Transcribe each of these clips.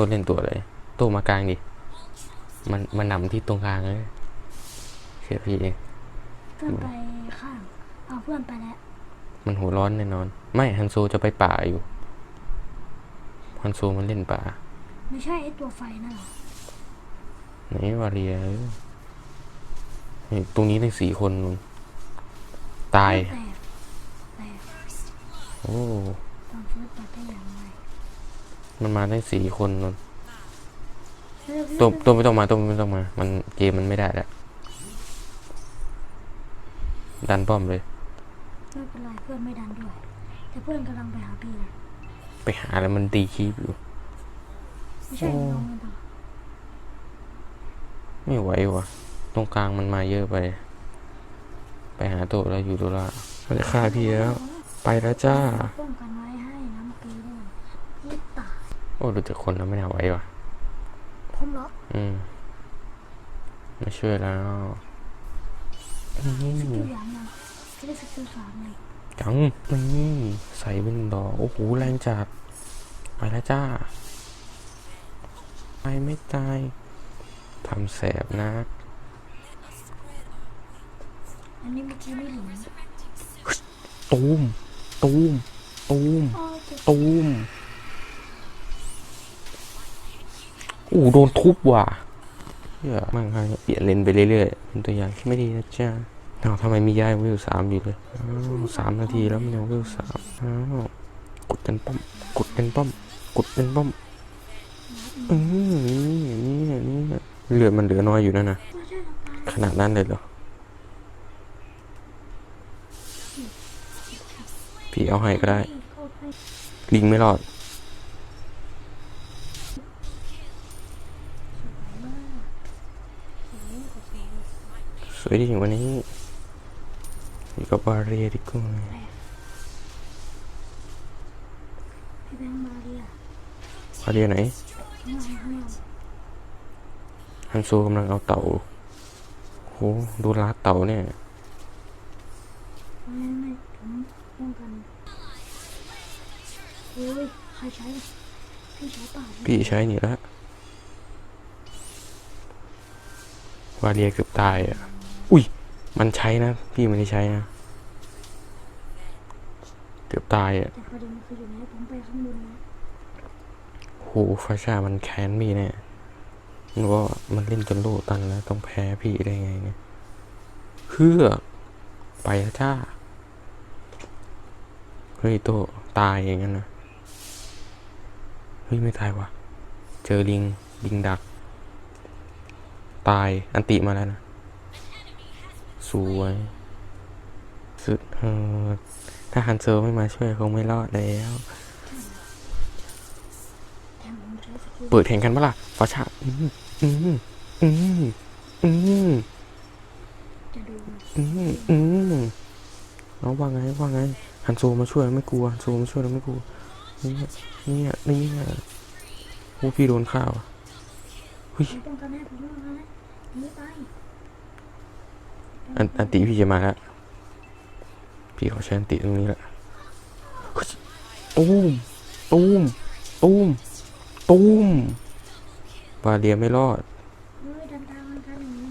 โต้เล่นตัวอะไรโต้มากลางดิ มันมันนำที่ตรงกลางเลยเชื่อพี่เองเพื่อนไปข้างเอาเพื่อนไปแล้ว มันหัวร้อนแน่นอน ไม่ฮันโซจะไปป่าอยู่ฮันโซมันเล่นป่า ไม่ใช่ไอตัวไฟนั่นหรอไหนวาเรียเอ้ยนี่ตรงนี้ตั้งสี่คนมึงตายแตกแตกโอ้ตอนฟื้นตัดได้อย่างไร มันมาตั้งสี่คนนนเฮ้ยตัวตัวไม่ต้องมาตัวไม่ต้องมา มันเกมมันไม่ได้แล้วดันป้อมเลยไม่เป็นไรเพื่อนไม่ดันด้วย แต่เพื่อนกำลังไปหาพี่นะไปหาแล้วมันตีคีบอยู่ ไม่ใช่น้องมันต่อไม่ไหววะตรงกลางมันมาเยอะไป ไปหาโต๊ะแล้วอยู่ตัวละเขาจะฆ่าพี่แล้ว ไปแล้วจ้าป้องกันไว้ให้น้ำปีด้วยพี่ตาย โอ้ดูจากคนแล้วไม่น่าไหววะผมเหรออืมมาช่วยแล้วอืสกิลมอย่างยังพี่ได้สกิลสามเลยจังนี่ใส่เป็นดอกโอ้โหแรงจัดไปแล้วจ้าไปไม่ตายทำแสบนักอันนี้เมื่อกี้ไม่หลิงตูมตูมตูมอ๋อเจ็บตูม อ้โหโดนทุบว่ะเหี้ยมั่งครับเปลี่ยนเลนไปเรื่อยๆเป็นตัวอย่างที่ไม่ดีนะจ๊ะอ้าวทำไมมียายวิวสามอยู่เลยอ้าวสามนาทีแล้วมันยังวิวสามอ้าวกดเป็นป้อม กดเป็นป้อม กดเป็นป้อมอืมนี่นี่นี่เลือดมันเหลือน้อยอยู่นั่นนะขนาดนั้นเลยเหรอพี่เอาให้ก็ได้ ลิงไม่รอด วยดีอย่างวันนี้อยู่กับบาเรียดีกว่าพี่แบงค์มาเรียบาเรียไหนข้างล่างข้างล่างฮันโซกำลังเอาเต่าโหดูลาดเต่าเนี่ยไม่ไม่ผมป้องกันโอ้ยใครใช้พี่ใช้เปล่าพี่ใช้นี่ละวาเรียเกือบตายอะ อุ้ย มันใช้นะ พี่ไม่ได้ใช้นะ เกือบตายอะแต่ประเด็นคืออยู่ไหนผมไปข้างบนนะโหฟาชามันแค้นพี่แน่มันว่ามันเล่นจนโลกตันแล้วต้องแพ้พี่ได้ไงเนี่ยเฮือไปแล้วจ้า เฮ้ยโตตายอย่างนั้นนะเฮ้ยไม่ตายวะเจอลิงลิงดัก ตายอันติมาแล้วนะ สวย สุดเออถ้าฮันเซไม่มาช่วยคงไม่รอดแล้วแถมผมใช้สกิลเปิดแข่งกันปะล่ะฟาชาอืมอืมอืมอืมอืมอืมเอาว่าไงว่าไงฮันโซมาช่วยไม่กลัวฮันโซมาช่วยแล้วไม่กลัวเนี่ยเนี่ยเนี่ยโอ้พี่โดนข้าวอะเฮ้ย องกันให้ผมป้องกันให้หนีไปอันอันติพี่จะมาแล้วพี่ขอใช้อันติตรงนี้แหละเฮ้ยตูมตูมตูมตูมบาเรียไม่รอดเฮ้ยดันตามมันกันอย่างนี้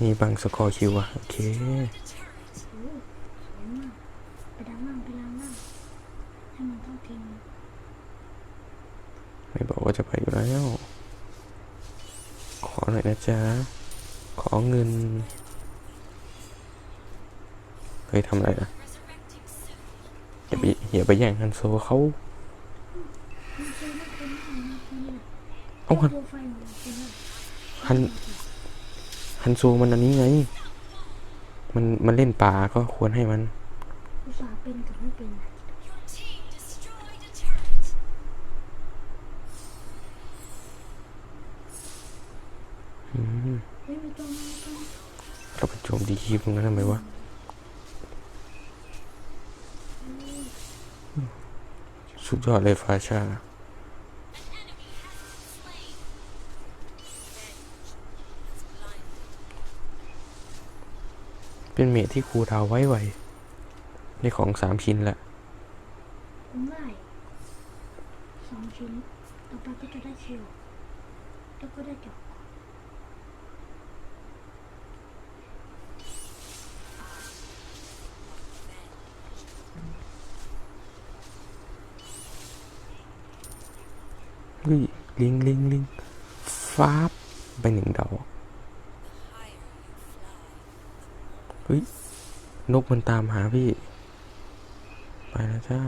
นี่บังสกอร์คิวอะโอเคโอ้ยสวยมากไปดังมั่งไปดังมั่งให้มันต้องทิ้งไม่บอกว่าจะไปอยู่แล้ว ขอหน่อยนะจ๊ะ ขอเงิน เฮ้ยทำอะไรนะอย่าไปอย่าไปแย่งฮันโซเขาเอาฮันฮันฮันโซมันอันนี้ไง มันมันเล่นป่าก็ควรให้มันป่าเป็นกับไม่เป็นอะ อืมเฮ้ยมีตัวมาตัวเราไปโจมดีคีบตรงนั้นทำไมวะสุดยอดเลยฟาชาเป็นเมทที่ครูดาวไว้ไวในของสามชิ้นแหละผมได้สองชิ้นต่อไปก็จะได้คิวแล้วก็ได้จบเฮ้ย ลิงลิงลิงฟ้าบไปหนึ่งดอกเฮ้ยนกมันตามหาพี่ ไปแล้วจ้า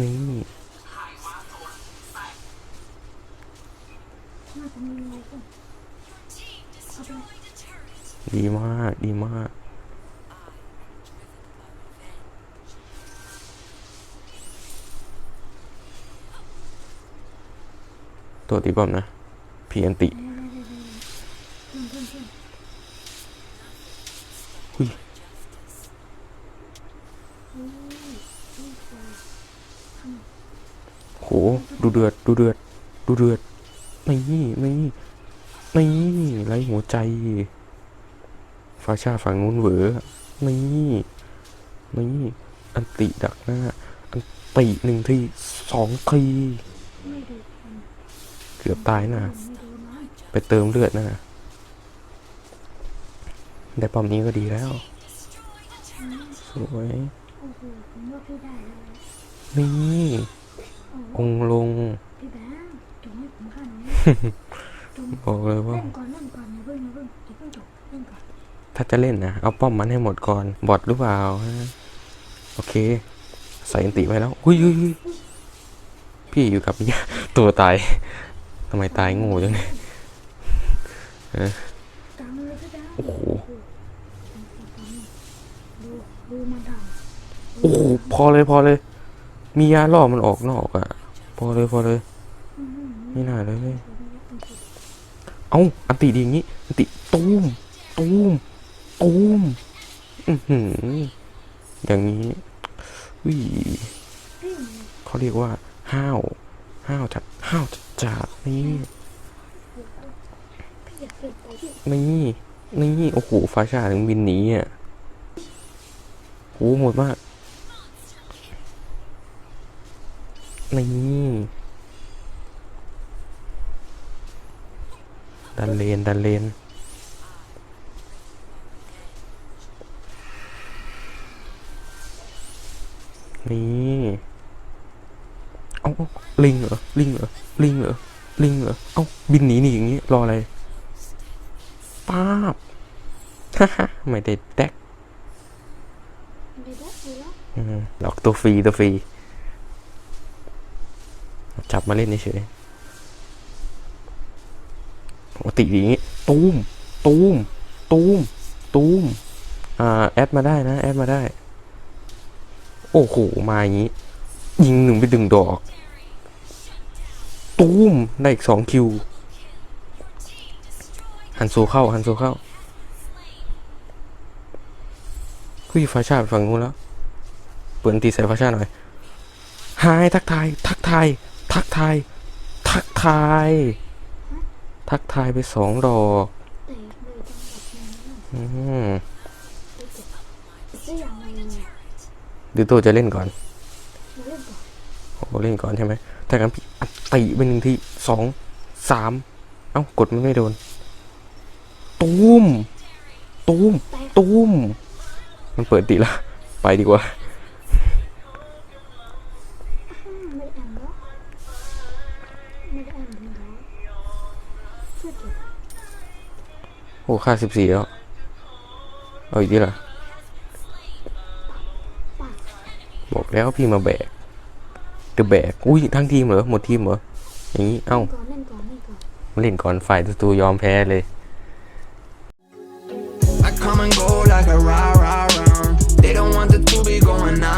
นี่ ดีมาก ดีมาก ตัวตีบอมนะพีอันติหุยโหดูเดือดดูเดือดดูเดือดนี่นี่นี่ไรหัวใจฟาชาฝั่งนู้นเหวอนี่นี่อันติดักหน้า อันติหนึ่งทีสองทีไม่ดู กือบตายนะ ไปเติมเลือดนะได้ป้อมนี้ก็ดีแล้ว สวยนี่องลง บอกเลยว่า ถ้าจะเล่นนะ เอาป้อมมันให้หมดก่อน บอทหรือเปล่า โอเค ใส่อันติไว้แล้วหุยหุยพี่อยู่กับตัวตายำไมตายโง่จังเลยกลางเลยพี่แบงค์โอ้โหโอ้โหพอเลยพอเลย มียาล่อมันออกนอกอะ พอเลยพอเลย ไม่น่าเลย เอาอันติดีอย่างงี้ อันติตูมตูมตูมอือหืออย่างนี้วิเขาเรียกว่า ห้าว ห้าวจัด ห้าวจัดนี่พี่อยากนี่ นี่ นี่ โอ้โหฟาชาถึงบินหนีอะโอ้หหมดมาก นี่ดันเลน ดันเลนนี่ ลิงเหรอลิงเหรอลิงเหรอลิงเหรอเอ้าบินหนีหนีอย่างงี้ รออะไรป้าบฮ่าฮ่าไม่ได้แดกเดี๋ยวได้ดูแล้วอืมหลอกตัวฟรีตัวฟรี จับมาเล่นเฉยปกติอย่างงี้ ตูม ตูม ตูม ตูม อ่า แอดมาได้นะ แอดมาได้ โอ้โห มาอย่างงี้ ยิงหนึ่งไปดึงดอก ตูมได้อีกสองคิว หันโซเข้า หันโซเข้าเฮ้ยฟาชาฝั่งนู้นแล้ว เปิดอันตีใส่ฟาชาหน่อยฮายทักทาย ทักทาย ทักทาย ทักทาย ทักทายไปสองดอกเตะเลยจังหวะนี้อืมจะเนี่ยดูตัวจะเล่นก่อนมาเล่นก่อนโอ้เล่นก่อนใช่ไหมถ้างั้นพี่อัด ตีไปหนึ่งทีสองสามเอ้ากดมันไม่โดน ตูม ตูม ตูม มันเปิดติละ ไปดีกว่าอืมไม่ได้แล้วไม่ได้แอมถึงแล้วช่วยเก็บโอ้ค่าสิบสี่แล้ว เอาอีกทีละ บอกแล้วพี่มาแบก เดอะแบกอุ้ยทั้งทีมเหรอหมดทีมเหรออย่างนี้เอ้าก่เล่นก่อนเล่นฝ่ายตัวยอมแพ้เลย I come and go like a ra ra round. They don't want to be going out.